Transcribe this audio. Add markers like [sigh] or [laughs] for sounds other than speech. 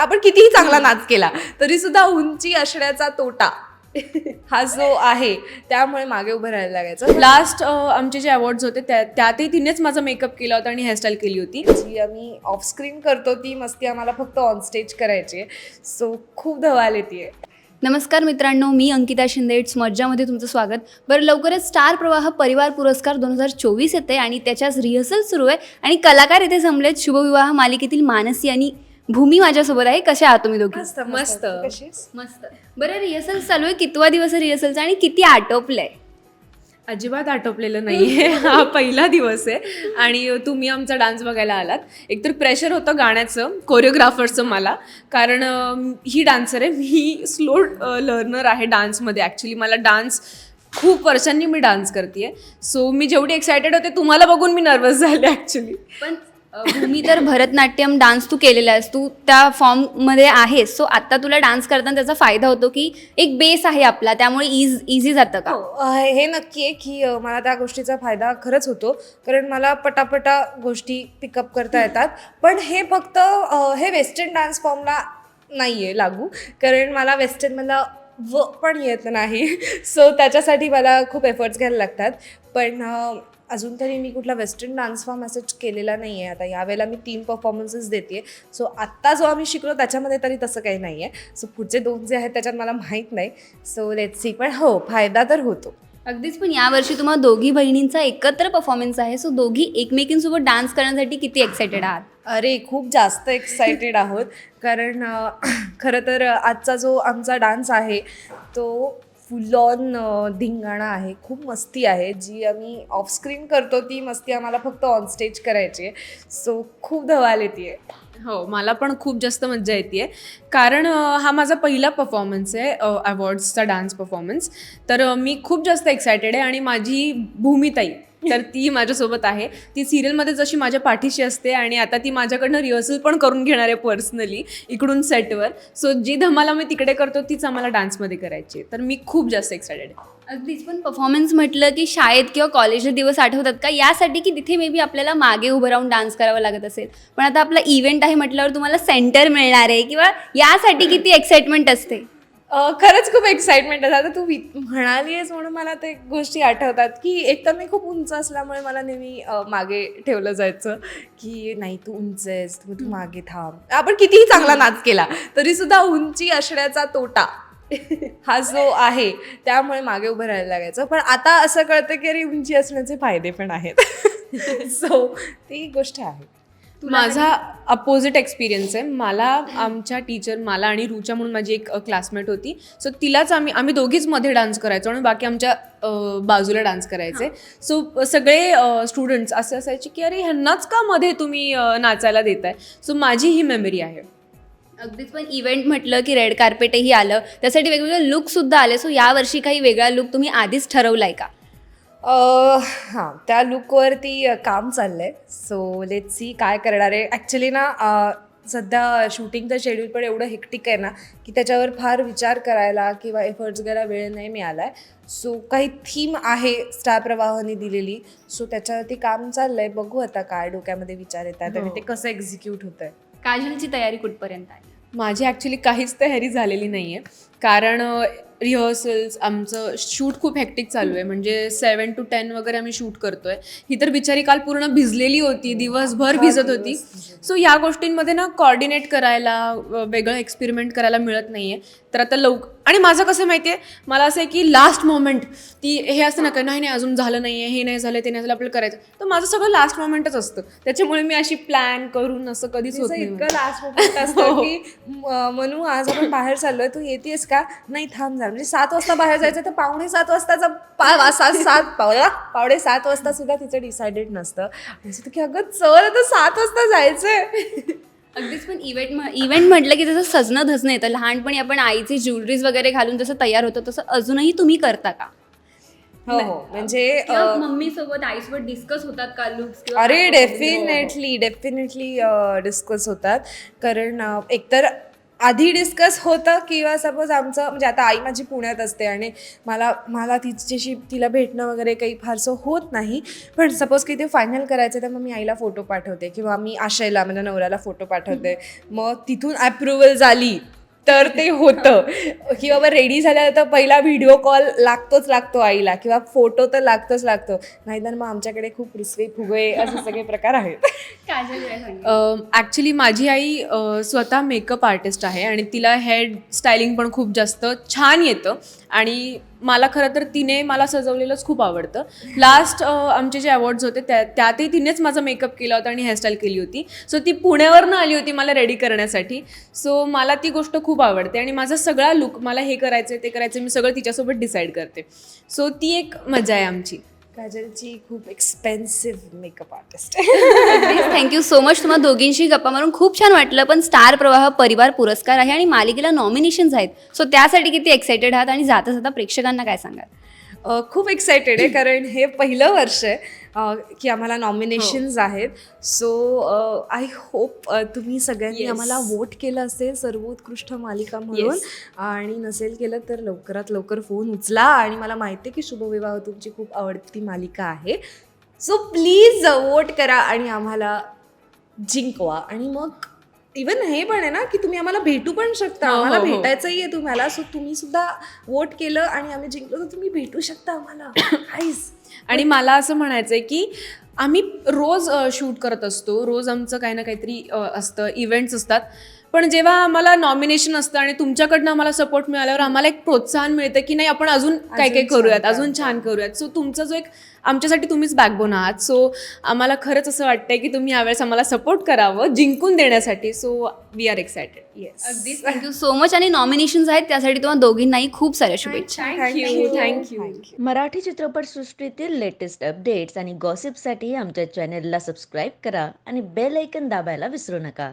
आपण कितीही चांगला नाच केला तरी सुद्धा उंची असण्याचा तोटा हा जो आहे त्यामुळे मागे उभं राहायला लागायचं. लास्ट आमचे जे अवॉर्ड्स होते त्या त्यातही तिनेच माझा मेकअप केला होता आणि हेअरस्टाईल केली होती. जी आम्ही ऑफ स्क्रीन करतो ती मस्ती आम्हाला फक्त ऑन स्टेज करायची सो खूप धवाल येते नमस्कार मित्रांनो मी अंकिता शिंदे. इट्स मज्जामध्ये तुमचं स्वागत. बरं लवकरच स्टार प्रवाह परिवार पुरस्कार दोन हजार चोवीस येते आणि त्याच्याच रिहर्सल सुरू आहे. आणि कलाकार इथे जमलेत शुभविवाह मालिकेतील मानसी आणि भूमी माझ्यासोबत आहे. कसे आहात तुम्ही दोघी? मस्त मस्त. मस्त. बरं रिहर्सल चालू आहे. कितवा दिवस आहे रिहर्सलचा आणि किती आटोपलंय? अजिबात आटोपलेलं नाहीये. [laughs] हा पहिला दिवस आहे. आणि तुम्ही आमचा डान्स बघायला आलात. एकतर प्रेशर होतं गाण्याचं कोरिओग्राफरचं मला. कारण अं, ही डान्सर आहे. मी स्लो लर्नर आहे डान्समध्ये ॲक्च्युली मला डान्स खूप वर्षांनी मी डान्स करते सो मी जेवढी एक्सायटेड होते तुम्हाला बघून मी नर्वस झाले ॲक्च्युली पण भूमी तर भरतनाट्यम डान्स तू केलेला आहेस. तू त्या फॉर्ममध्ये आहेस. सो आता तुला डान्स करताना त्याचा फायदा होतो की एक बेस आहे आपला. त्यामुळे इज इझी जातं का? हो, हे नक्की आहे की मला त्या गोष्टीचा फायदा खरंच होतो. कारण मला पटापटा गोष्टी पिकअप करता येतात. पण हे फक्त हे वेस्टर्न डान्स फॉर्मला नाही आहे लागू. कारण मला वेस्टर्नमधला व पण येत नाही. [laughs] सो त्याच्यासाठी मला खूप एफर्ट्स घ्यायला लागतात. पण अजून तरी मी कुठला वेस्टर्न डान्स फॉर्म मेसेज केलेला नाही आहे आता यावेळेला मी तीन परफॉर्मन्सेस देते सो आत्ता जो आम्ही शिकलो त्याच्यामध्ये तरी तसं काही नाही आहे सो पुढचे दोन जे आहेत त्याच्यात मला माहीत नाही. सो लेट सी पण हो फायदा तर होतो. अगदीच पण यावर्षी तुम्हाला दोघी बहिणींचा एकत्र परफॉर्मन्स आहे. सो दोघी एकमेकींसोबत डान्स करण्यासाठी किती एक्सायटेड आहात? अरे खूप जास्त एक्सायटेड आहोत. कारण खरं तर आजचा जो आमचा डान्स आहे तो फुल ऑन धिंगाणा आहे. खूप मस्ती आहे. जी आम्ही ऑफस्क्रीन करतो ती मस्ती आम्हाला फक्त ऑन स्टेज करायची आहे. सो खूप धवाल येते हो मला पण खूप जास्त मज्जा येते कारण हा माझा पहिला परफॉर्मन्स आहे अवॉर्ड्सचा डान्स परफॉर्मन्स तर मी खूप जास्त एक्सायटेड आहे आणि माझी भूमिताई तर ती माझ्यासोबत आहे. ती सिरियलमध्ये जशी माझ्या पाठीशी असते आणि आता ती माझ्याकडनं रिहर्सल पण करून घेणार आहे पर्सनली इकडून सेटवर सो जी धमाला मी तिकडे करतो तीच आम्हाला डान्समध्ये करायची आहे. तर मी खूप जास्त एक्सायटेड आहे. अगदीच पण परफॉर्मन्स म्हटलं की शाळेत किंवा कॉलेजचे दिवस आठवतात का? यासाठी की तिथे मे बी आपल्याला मागे उभं राहून डान्स करावा लागत असेल. पण आता आपला इव्हेंट आहे म्हटल्यावर तुम्हाला सेंटर मिळणार आहे किंवा यासाठी किती एक्साइटमेंट असते? खरंच खूप एक्साइटमेंट आहे आता तू वि- म्हणाली आहेस म्हणून मला ते गोष्टी आठवतात की एक तर मी खूप उंच असल्यामुळे मला नेहमी मागे ठेवलं जायचं की नाही तू उंच आहेस तू तू मागे थांब. आपण कितीही चांगला नाच केला तरी सुद्धा उंची असण्याचा तोटा [laughs] हा जो आहे त्यामुळे मागे उभं राहायला लागायचं. पण आता असं कळतं की अरे उंची असण्याचे फायदे पण आहेत. [laughs] सो ती गोष्ट आहे. माझा अपोजिट एक्सपिरियन्स आहे. मला आमच्या टीचर मला आणि रुचा म्हणून माझी एक क्लासमेट होती. सो तिलाच आम्ही आम्ही दोघीच मध्ये डान्स करायचो आणि बाकी आमच्या बाजूला डान्स करायचे. सो सगळे स्टुडंट्स असे असायचे की अरे ह्यांनाच का मध्ये तुम्ही नाचायला देताय? सो माझी ही मेमरी आहे. अगदीच पण इव्हेंट म्हटलं की रेड कार्पेटही आलं. त्यासाठी वेगवेगळे लुक सुद्धा आले. सो यावर्षी काही वेगळा लुक तुम्ही आधीच ठरवलाय का? हां त्या लुकवरती काम चाललं आहे सो लेट सी काय करणार आहे. ॲक्च्युली ना सध्या शूटिंगचं शेड्यूल पण एवढं हेक्टिक आहे ना की त्याच्यावर फार विचार करायला किंवा एफर्ट्स घ्यायला वेळ नाही मिळाला आहे सो काही थीम आहे स्टार प्रवाहाने दिलेली. सो त्याच्यावरती काम चाललं आहे बघू आता काय डोक्यामध्ये विचार येतात आणि हो. ते कसं एक्झिक्यूट होतं आहे काजलची तयारी कुठपर्यंत आहे? माझी ॲक्च्युली काहीच तयारी झालेली नाही आहे कारण रिहर्सल्स आमचं शूट खूप हेक्टिक चालू आहे. म्हणजे सेवन टू टेन वगैरे आम्ही शूट करतोय. ही तर बिचारी काल पूर्ण भिजलेली होती दिवसभर भिजत होती. सो या गोष्टींमध्ये ना कॉर्डिनेट करायला वेगळं एक्सपेरिमेंट करायला मिळत नाही आहे तर आता लवक आणि माझं कसं माहिती आहे मला असं आहे की लास्ट मोमेंट ती हे असतं ना का नाही नाही अजून झालं नाही आहे हे नाही झालं ते नाही झालं आपल्याला करायचं. तर माझं सगळं लास्ट मोमेंटच असतं. त्याच्यामुळे मी अशी प्लॅन करून असं कधीच होत नाही. इतकं लास्ट मोमेंट [laughs] असतं की म- मनू आज आपण बाहेर चाललोय तू येतेस का? नाही थांब जा म्हणजे सात वाजता बाहेर जायचं तर पावणे सात वाजताचा पा सात सात पावला पावणे सात वाजता सुद्धा तिचं डिसाइडेड नसतं. असं की अगं चल तर सात वाजता जायचंय. अगदीच पण इव्हेंट इव्हेंट म्हटलं की जसं सजणं धजणं येतं. लहानपणी आपण आईची ज्वेलरीज वगैरे घालून जसं तयार होतो तसं अजूनही तुम्ही करता का? हो हो. म्हणजे मम्मी सोबत आईसोबत डिस्कस होतात का लुक्स अरे डेफिनेटली डेफिनेटली डिस्कस होतात. कारण एकतर आधी डिस्कस होतं किंवा सपोज आमचं म्हणजे आता आई माझी पुण्यात असते आणि मला मला तिच्याशी तिला भेटणं वगैरे काही फारसं होत नाही. पण सपोज काही ते फायनल करायचं तर मग मी आईला फोटो पाठवते किंवा मी आशयला माझ्या नवऱ्याला फोटो पाठवते. मग तिथून अप्रुव्हल झाली. तर ते होतं. की बाबा रेडी झाल्यानंतर पहिला व्हिडिओ कॉल लागतोच लागतो आईला किंवा फोटो तर लागतोच लागतो. नाहीतर मग आमच्याकडे खूप रिसवे फुगवे असे सगळे प्रकार आहेत. ॲक्च्युली माझी आई अ, स्वतः मेकअप आर्टिस्ट आहे आणि तिला हेअर स्टायलिंग पण खूप जास्त छान येतं. आणि मला खरं तर तिने मला सजवलेलंच खूप आवडतं. लास्ट आमचे जे अवॉर्ड्स होते त्या त्यातही तिनेच माझा मेकअप केला होता आणि हेअरस्टाईल केली होती. सो ती पुण्यावरनं आली होती मला रेडी करण्यासाठी. सो मला ती गोष्ट खूप आवडते आणि माझा सगळा लुक मला हे करायचं ते करायचं मी सगळं तिच्यासोबत डिसाईड करते. सो ती एक मजा आहे आमची. काजलची खूप expensive makeup artist thank you so much तुम्हाला दोघींशी गप्पा मारून खूप छान वाटलं. पण स्टार प्रवाह परिवार पुरस्कार आहे आणि मालिकेला नॉमिनेशन्स आहेत. सो त्यासाठी किती एक्सायटेड आहात आणि जाता जाता प्रेक्षकांना काय सांगाल? खूप एक्सायटेड आहे कारण हे पहिलं वर्ष आहे की आम्हाला नॉमिनेशन्स आहेत. सो आय होप तुम्ही सगळ्यांनी. आम्हाला वोट केलं असेल सर्वोत्कृष्ट मालिका म्हणून. आणि नसेल केलं तर लवकरात लवकर फोन उचला. आणि मला माहिती आहे की शुभविवाह तुमची खूप आवडती मालिका आहे. सो प्लीज वोट करा आणि आम्हाला जिंकवा. आणि मग इवन हे पण आहे ना की तुम्ही आम्हाला भेटू पण शकता. हो, हो, आम्हाला हो. भेटायचंही आहे तुम्हाला. सो तुम्ही सुद्धा वोट केलं आणि आम्ही जिंकलो तर तुम्ही भेटू शकता आम्हाला. [coughs] आणि मला असं म्हणायचं आहे की आम्ही रोज शूट करत असतो. रोज आमचं काही ना काहीतरी असतं. इव्हेंट्स असतात. पण जेव्हा आम्हाला नॉमिनेशन असतं आणि तुमच्याकडनं आम्हाला सपोर्ट मिळाल्यावर आम्हाला एक प्रोत्साहन मिळतं की नाही आपण अजून काय काय करूयात अजून छान करूयात. सो तुमचा जो एक आमच्यासाठी तुम्हीच बॅकबोन आहात. सो आम्हाला खरंच असं वाटतंय की तुम्ही यावेळेस आम्हाला सपोर्ट करावं जिंकून देण्यासाठी. So we are excited yes अगदीच. थँक्यू सो मच आणि नॉमिनेशन्स आहेत त्यासाठी तुम्हाला दोघींनाही खूप साऱ्या शुभेच्छा. Thank you thank you Marathi चित्रपटसृष्टीतील लेटेस्ट अपडेट्स आणि गॉसिपसाठी आमच्या चॅनेलला सबस्क्राईब करा आणि बेल ऐकन दाबायला विसरू नका.